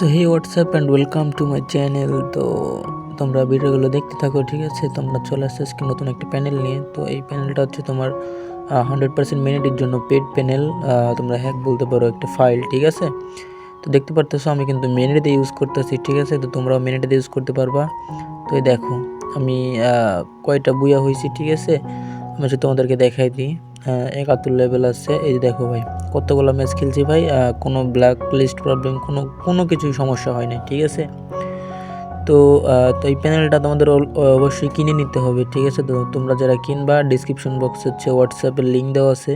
তো hey what's up and welcome to my channel. তো তোমরা ভিডিওগুলো দেখতে থাকো, ঠিক আছে? তোমরা চলে আসছে আজকে নতুন একটা প্যানেল নিয়ে। তো এই প্যানেলটা হচ্ছে তোমার হান্ড্রেড পার্সেন্ট মিনিটের জন্য পেড প্যানেল। তোমরা হ্যাক বলতে পারো একটা ফাইল ঠিক আছে? তো দেখতে পারতেছো, আমি কিন্তু মিনিটে ইউজ করতেছি, ঠিক আছে? তো তোমরাও মিনিটে ইউজ করতে পারবা। তো এই দেখো, আমি কয়টা বুয়া হয়েছি ঠিক আছে? আমি তোমাদেরকে দেখাই দিই। একাত্তর লেভেল আছে। এই দেখো ভাই কতগুলো ম্যাচ খেলছি ভাই কোনো ব্ল্যাক লিস্ট প্রবলেম কোনো কোনো কিছুই সমস্যা হয় না ঠিক আছে? তো তো এই প্যানেলটা তোমাদের অবশ্যই কিনে নিতে হবে, ঠিক আছে? তো তোমরা যারা কিনবা ডিসক্রিপশন বক্স হচ্ছে হোয়াটসঅ্যাপের লিঙ্ক দেওয়া আছে।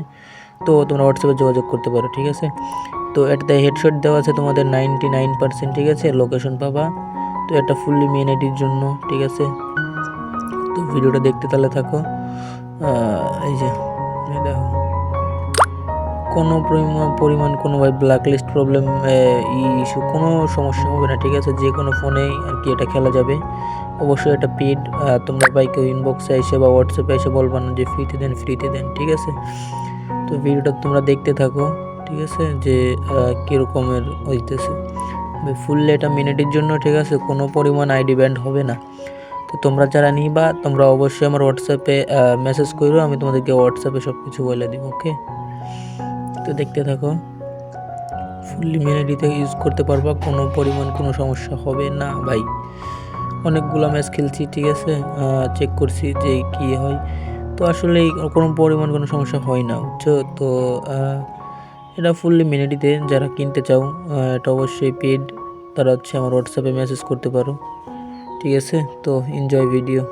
তো তোমরা হোয়াটসঅ্যাপে যোগাযোগ করতে পারো, ঠিক আছে? তো এটাতে হেডশট দেওয়া আছে তোমাদের নাইনটি নাইন পার্সেন্ট ঠিক আছে? লোকেশন পাবা। তো এটা ফুললি মেন আইডির জন্য, ঠিক আছে? তো ভিডিওটা দেখতে তাহলে থাকো। এই যে দেখো। কোনো পরিমা- পরিমাণ কোনো ভাই ব্ল্যাক লিস্ট প্রবলেম ইস্যু কোনো সমস্যা হবে না, ঠিক আছে? যে কোনো ফোনেই আর কি এটা খেলা যাবে। অবশ্যই এটা পেড তোমরা ভাই কেউ ইনবক্সে এসে বা হোয়াটসঅ্যাপে এসে বলবা না যে ফ্রিতে দেন ফ্রিতে দেন, ঠিক আছে? তো ভিডিওটা তোমরা দেখতে থাকো, ঠিক আছে? যে কীরকমের হইতেছে। ফুললি এটা মিনিটের জন্য, ঠিক আছে? কোনো পরিমাণ আইডি ব্যান্ড হবে না। তো তোমরা যারা নিবা, তোমরা অবশ্যই আমার হোয়াটসঅ্যাপে মেসেজ করো আমি তোমাদেরকে হোয়াটসঅ্যাপে সব কিছু বলে দিব ওকে তো দেখতে থাকো। ফুললি মিনিটিতে ইউজ করতে পারবা, কোনো পরিমাণ কোনো সমস্যা হবে না ভাই। অনেকগুলো ম্যাচ খেলছি, ঠিক আছে? চেক করছি যে কি হয়। তো আসলে কোনো পরিমাণ কোনো সমস্যা হয় না, বুঝছ? তো এটা ফুললি মিনিটিতে যারা কিনতে চাও এটা অবশ্যই পেড তারা হচ্ছে আমার হোয়াটসঅ্যাপে মেসেজ করতে পারো, ঠিক আছে? তো এনজয় ভিডিও